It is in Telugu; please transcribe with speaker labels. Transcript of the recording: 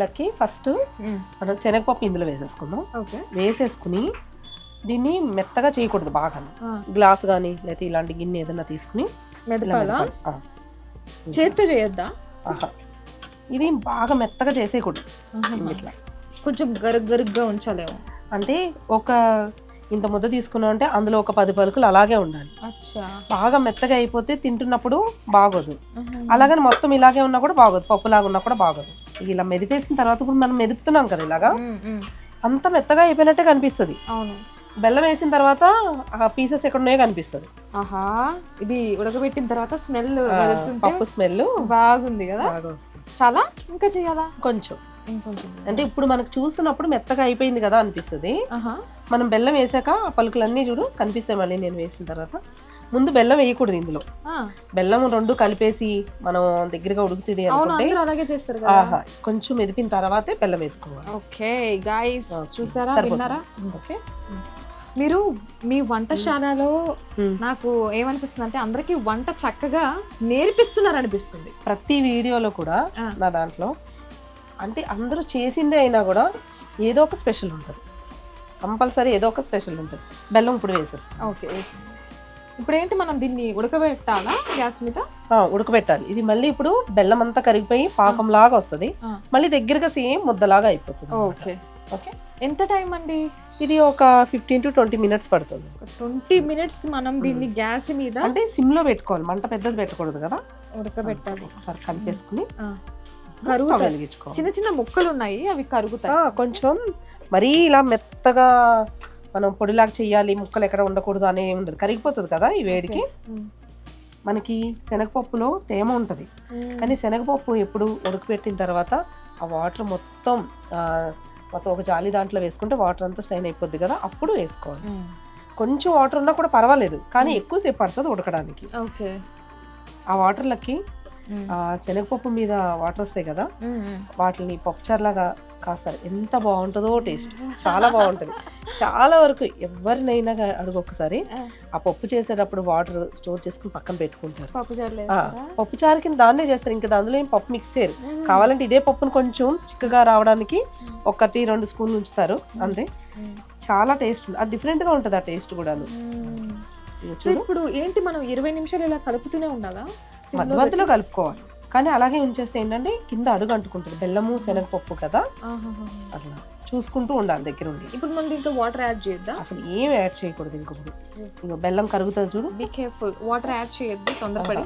Speaker 1: లక్కి ఫస్ట్ మనం శనగపప్పు ఇందులో వేసేసుకుందాం.
Speaker 2: ఓకే.
Speaker 1: వేసేసుకుని దీన్ని మెత్తగా చేయకూడదు బాగా. గ్లాస్ కానీ లేకపోతే ఇలాంటి గిన్నె ఏదైనా తీసుకుని.
Speaker 2: చేత్తో చేయొద్దా.
Speaker 1: ఇది బాగా మెత్తగా చేసేయకూడదు. ఇట్లా.
Speaker 2: కొంచెం గరుగ్ గరుగ్గా ఉంచాలేమో.
Speaker 1: అంటే ఒక ఇంత ముద్ద తీసుకున్నాం అంటే అందులో ఒక పది పలుకులు అలాగే ఉండాలి. బాగా మెత్తగా అయిపోతే తింటున్నప్పుడు బాగోదు. అలాగని మొత్తం ఇలాగే ఉన్నా కూడా బాగోదు. పప్పులాగా ఉన్నా కూడా బాగోదు. ఇలా మెదిపేసిన తర్వాత ఇప్పుడు మనం మెదుపుతున్నాం కదా ఇలాగా. అంత మెత్తగా అయిపోయినట్టే కనిపిస్తుంది.
Speaker 2: అవును.
Speaker 1: బెల్లం వేసిన తర్వాత ఆ పీసెస్ ఎక్కడ ఉన్నాయో కనిపిస్తుంది.
Speaker 2: ఆహా ఇది ఉడకబెట్టిన తర్వాత స్మెల్
Speaker 1: పప్పు స్మెల్
Speaker 2: బాగుంది కదా? చాలా? ఇంకా చేయాలా?
Speaker 1: కొంచెం.
Speaker 2: ఇంకొంచెం.
Speaker 1: అంటే ఇప్పుడు మనకు చూస్తున్నప్పుడు మెత్తగా అయిపోయింది కదా అనిపిస్తుంది.
Speaker 2: ఆహా.
Speaker 1: మనం బెల్లం వేసాక ఆ పలుకులన్నీ చూడు కనిపిస్తాయి మళ్ళీ నేను వేసిన తర్వాత. ముందు బెల్లం వేయకూడదు ఇందులో. బెల్లం రెండు కలిపేసి మనం దగ్గరగా ఉడుకుతుంది
Speaker 2: అలాగే చేస్తారు
Speaker 1: ఆహా కొంచెం మెదిపిన తర్వాతే బెల్లం వేసుకోవాలి.
Speaker 2: Okay guys. చూసారా?
Speaker 1: ఓకే.
Speaker 2: మీరు మీ వంటశాలలో. నాకు ఏమనిపిస్తుంది అంటే అందరికి వంట చక్కగా నేర్పిస్తున్నారు అనిపిస్తుంది
Speaker 1: ప్రతి వీడియోలో కూడా. నా దాంట్లో. అంటే అందరూ చేసిందే అయినా కూడా ఏదో ఒక స్పెషల్ ఉంటుంది. కంపల్సరీ ఏదో ఒక స్పెషల్ ఉంటుంది. బెల్లం ఇప్పుడు వేసేస్తాం
Speaker 2: ఓకే ఇప్పుడు ఏంటి మనం దీన్ని ఉడకబెట్టాలా గ్యాస్ మీద?
Speaker 1: ఉడకబెట్టాలి. ఇది మళ్ళీ ఇప్పుడు బెల్లం అంతా కరిగిపోయి పాకం లాగా వస్తుంది. మళ్ళీ దగ్గరగా సేమ్ ముద్దలాగా అయిపోతుంది
Speaker 2: ఓకే.
Speaker 1: ఓకే?
Speaker 2: ఎంత టైం అండి?
Speaker 1: ఇది ఒక ఫిఫ్టీన్ టు ట్వంటీ మినిట్స్ పడుతుంది.
Speaker 2: ట్వంటీ మినిట్స్ మనం దీన్ని గ్యాస్ మీద
Speaker 1: అంటే సిమ్లో పెట్టుకోవాలి మంట పెద్దది పెట్టకూడదు కదా?
Speaker 2: ఉడకబెట్టాలి.
Speaker 1: ఒకసారి కలిపేసుకుని. వెలిగించుకోవాలి.
Speaker 2: చిన్న చిన్న ముక్కలు ఉన్నాయి అవి కరుగుతాయి.
Speaker 1: కొంచెం మరీ ఇలా మెత్తగా మనం పొడిలాగా చెయ్యాలి ముక్కలు ఎక్కడ ఉండకూడదు ఏమి ఉండదు. కరిగిపోతుంది కదా ఈ వేడికి. మనకి శనగపప్పులో తేమ ఉంటుంది. కానీ శనగపప్పు ఎప్పుడు ఉడకబెట్టిన తర్వాత ఆ వాటర్ మొత్తం మొత్తం ఒక జాలి దాంట్లో వేసుకుంటే వాటర్ అంతా స్టైన్ అయిపోద్ది కదా అప్పుడు వేసుకోవాలి. కొంచెం వాటర్ ఉన్నా కూడా పర్వాలేదు కానీ ఎక్కువసేపు పడుతుంది ఉడకడానికి.
Speaker 2: ఓకే.
Speaker 1: ఆ వాటర్లకి శనగపప్పు మీద వాటర్ వస్తాయి కదా. వాటిని పప్పుచారులాగా కాస్తారు. ఎంత బాగుంటుందో టేస్ట్. చాలా బాగుంటుంది. చాలా వరకు ఎవరినైనా అడుగు ఒకసారి
Speaker 2: ఆ.
Speaker 1: పప్పు చేసేటప్పుడు వాటర్ స్టోర్ చేసుకుని పక్కన పెట్టుకుంటారు.
Speaker 2: పప్పు
Speaker 1: చారు కింద దాన్నే చేస్తారు. ఇంకా దానిలో ఏం పప్పు మిక్స్ చేయరు. కావాలంటే ఇదే పప్పును కొంచెం చిక్కగా రావడానికి ఒకటి రెండు స్పూన్లు ఉంచుతారు. అంతే. చాలా టేస్ట్ అది different గా ఉంటుంది ఆ టేస్ట్ కూడాను. చూడు.
Speaker 2: ఇప్పుడు ఏంటి మనం ఇరవై నిమిషాలు ఇలా కలుపుతూనే ఉండాలా?
Speaker 1: మధ్య మధ్యలో కలుపుకోవాలి. కానీ అలాగే ఉంచేస్తే ఏంటంటే కింద అడుగు అంటుకుంటుంది. బెల్లము శనగపప్పు కదా. అట్లా. చూసుకుంటూ ఉండాలి దగ్గర ఉండి
Speaker 2: ఇప్పుడు మనం దీంట్లో వాటర్ యాడ్ చేయొద్దా
Speaker 1: అసలు ఏం యాడ్ చేయకూడదు ఇంకొకటి. ఇంకో బెల్లం కరుగుతుంది చూడు.
Speaker 2: బీ కేర్ఫుల్ వాటర్ యాడ్ చేయొద్దు తొందరపడి.